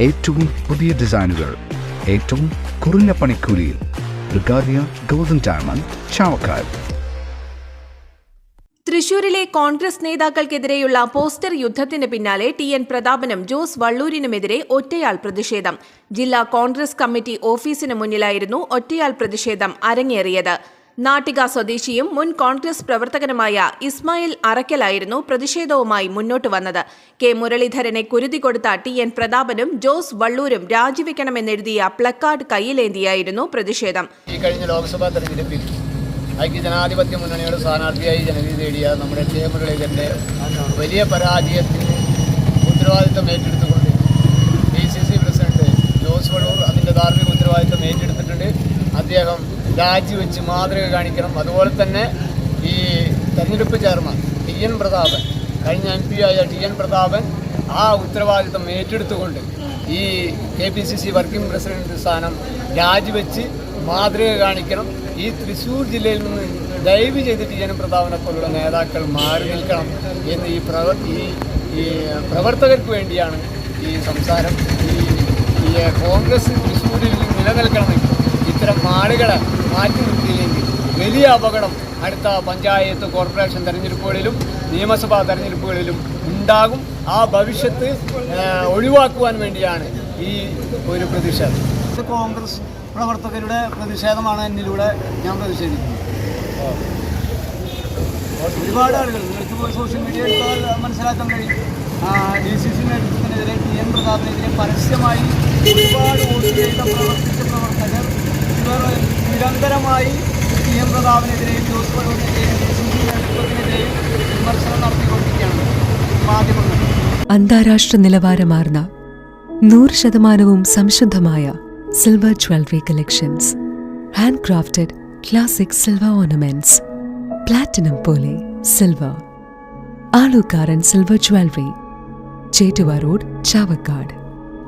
ഏറ്റവും പുതിയ ഡിസൈനുകൾ ഏറ്റവും കുറഞ്ഞ പണിക്കൂലിയിൽ ഗോൾഡൻ തൃശൂരിലെ കോൺഗ്രസ് നേതാക്കൾക്കെതിരെയുള്ള പോസ്റ്റർ യുദ്ധത്തിന് പിന്നാലെ ടി എൻ പ്രതാപനും ജോസ് വള്ളൂരിനുമെതിരെ ഒറ്റയാൾ പ്രതിഷേധം. ജില്ലാ കോൺഗ്രസ് കമ്മിറ്റി ഓഫീസിന് മുന്നിലായിരുന്നു ഒറ്റയാൾ പ്രതിഷേധം അരങ്ങേറിയത്. നാട്ടിക സ്വദേശിയും മുൻ കോൺഗ്രസ് പ്രവർത്തകനുമായ ഇസ്മായിൽ അറക്കലായിരുന്നു പ്രതിഷേധവുമായി മുന്നോട്ട് വന്നത്. കെ. മുരളീധരനെ കുരുതി കൊടുത്ത ടി. എൻ. പ്രതാപനും ജോസ് വള്ളൂരും രാജിവെക്കണമെന്നെഴുതിയ പ്ലക്കാർഡ് കയ്യിലേന്തിയായിരുന്നു പ്രതിഷേധം. ഈ കഴിഞ്ഞ ലോക്സഭാ തെരഞ്ഞെടുപ്പിൽ ഐക്യ ജനാധിപത്യ മുന്നണിയുടെ സ്ഥാനാർത്ഥിയായി ജനവിധി നേടിയ നമ്മുടെ കെ. മുരളീധരന്റെ വലിയ പരാജയത്തിന് ഉത്തരവാദിത്തം ഏറ്റെടുത്തുകൊണ്ട് D. C. C. President Jose Valloor അതിന്റെ ധാർമ്മിക ഉത്തരവാദിത്തം ഏറ്റെടുത്തിട്ടുണ്ട്. അദ്ദേഹം രാജിവെച്ച് മാതൃക കാണിക്കണം. അതുപോലെ തന്നെ ഈ തെരഞ്ഞെടുപ്പ് ചെയർമാൻ ടി എൻ പ്രതാപൻ കഴിഞ്ഞ എം പി ആയ ടി എൻ പ്രതാപൻ ആ ഉത്തരവാദിത്തം ഏറ്റെടുത്തുകൊണ്ട് ഈ K P C C working president സ്ഥാനം രാജിവെച്ച് മാതൃക കാണിക്കണം. ഈ തൃശ്ശൂർ ജില്ലയിൽ നിന്ന് ദയവ് ചെയ്തിട്ട് ജനപ്രതാപനെ പോലുള്ള നേതാക്കൾ മാറി നിൽക്കണം എന്ന് ഈ പ്രവർ ഈ പ്രവർത്തകർക്ക് വേണ്ടിയാണ് ഈ സംസാരം. ഈ കോൺഗ്രസ് തൃശ്ശൂരിൽ നിലനിൽക്കണമെങ്കിൽ ഇത്തരം ആളുകളെ മാറ്റി നിർത്തിയില്ലെങ്കിൽ വലിയ അപകടം അടുത്ത പഞ്ചായത്ത് കോർപ്പറേഷൻ തെരഞ്ഞെടുപ്പുകളിലും നിയമസഭാ തെരഞ്ഞെടുപ്പുകളിലും ഉണ്ടാകും. ആ ഭവിഷ്യത്ത് ഒഴിവാക്കുവാൻ വേണ്ടിയാണ് ഈ ഒരു പ്രതിഷേധം. കോൺഗ്രസ് പ്രവർത്തകരുടെ പ്രതിഷേധമാണ് എന്നിലൂടെ ഞാൻ പ്രതിഷേധിക്കുന്നത് ഒരുപാട് ആളുകൾ നിങ്ങൾക്ക് പോയി സോഷ്യൽ മീഡിയ മനസ്സിലാക്കാൻ കഴിയും. ഡി സി സി നേതൃത്വത്തിനെതിരെ ടി എൻ പ്രതാപിനെതിരെ പരസ്യമായി ഒരുപാട് വോട്ട് ചെയ്ത പ്രവർത്തിച്ച പ്രവർത്തകർ ഇവർ നിരന്തരമായി പി എം പ്രതാപിനെതിരെയും ജോസ് നേതൃത്വത്തിനെതിരെയും വിമർശനം നടത്തിക്കൊണ്ടിരിക്കുകയാണ് മാധ്യമങ്ങൾ. അന്താരാഷ്ട്ര നിലവാരമാർന്ന നൂറ് ശതമാനവും സംശുദ്ധമായ silver jewellery collections. Hand crafted classic silver ornaments. Platinum പോലെ silver. Alukkaran silver jewellery. Chettuva road Chavakkad.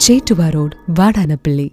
Chettuva road Vadanappally.